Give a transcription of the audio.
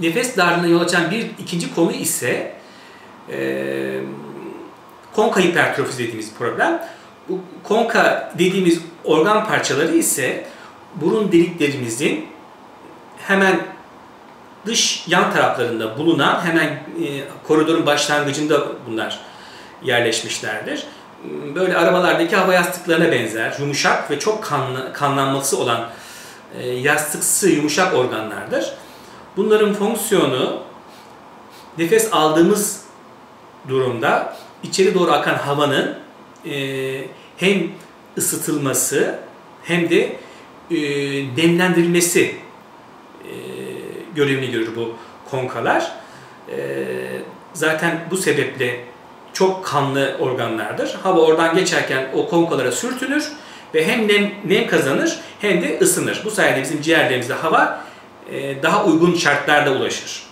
nefes darlığına yol açan bir ikinci konu ise e, konka hipertrofi dediğimiz problem. Bu konka dediğimiz organ parçaları ise burun deliklerimizin hemen dış yan taraflarında bulunan hemen e, koridorun başlangıcında bunlar yerleşmişlerdir. Böyle arabalardaki hava yastıklarına benzer, yumuşak ve çok kanlı, kanlanması olan e, yastıksı yumuşak organlardır. Bunların fonksiyonu nefes aldığımız durumda içeri doğru akan havanın e, hem ısıtılması hem de e, nemlendirilmesi e, görevini görür bu konkalar. E, zaten bu sebeple çok kanlı organlardır. Hava oradan geçerken o konkalara sürtünür ve hem nem, nem kazanır hem de ısınır. Bu sayede bizim ciğerlerimizde hava daha uygun şartlarda ulaşır.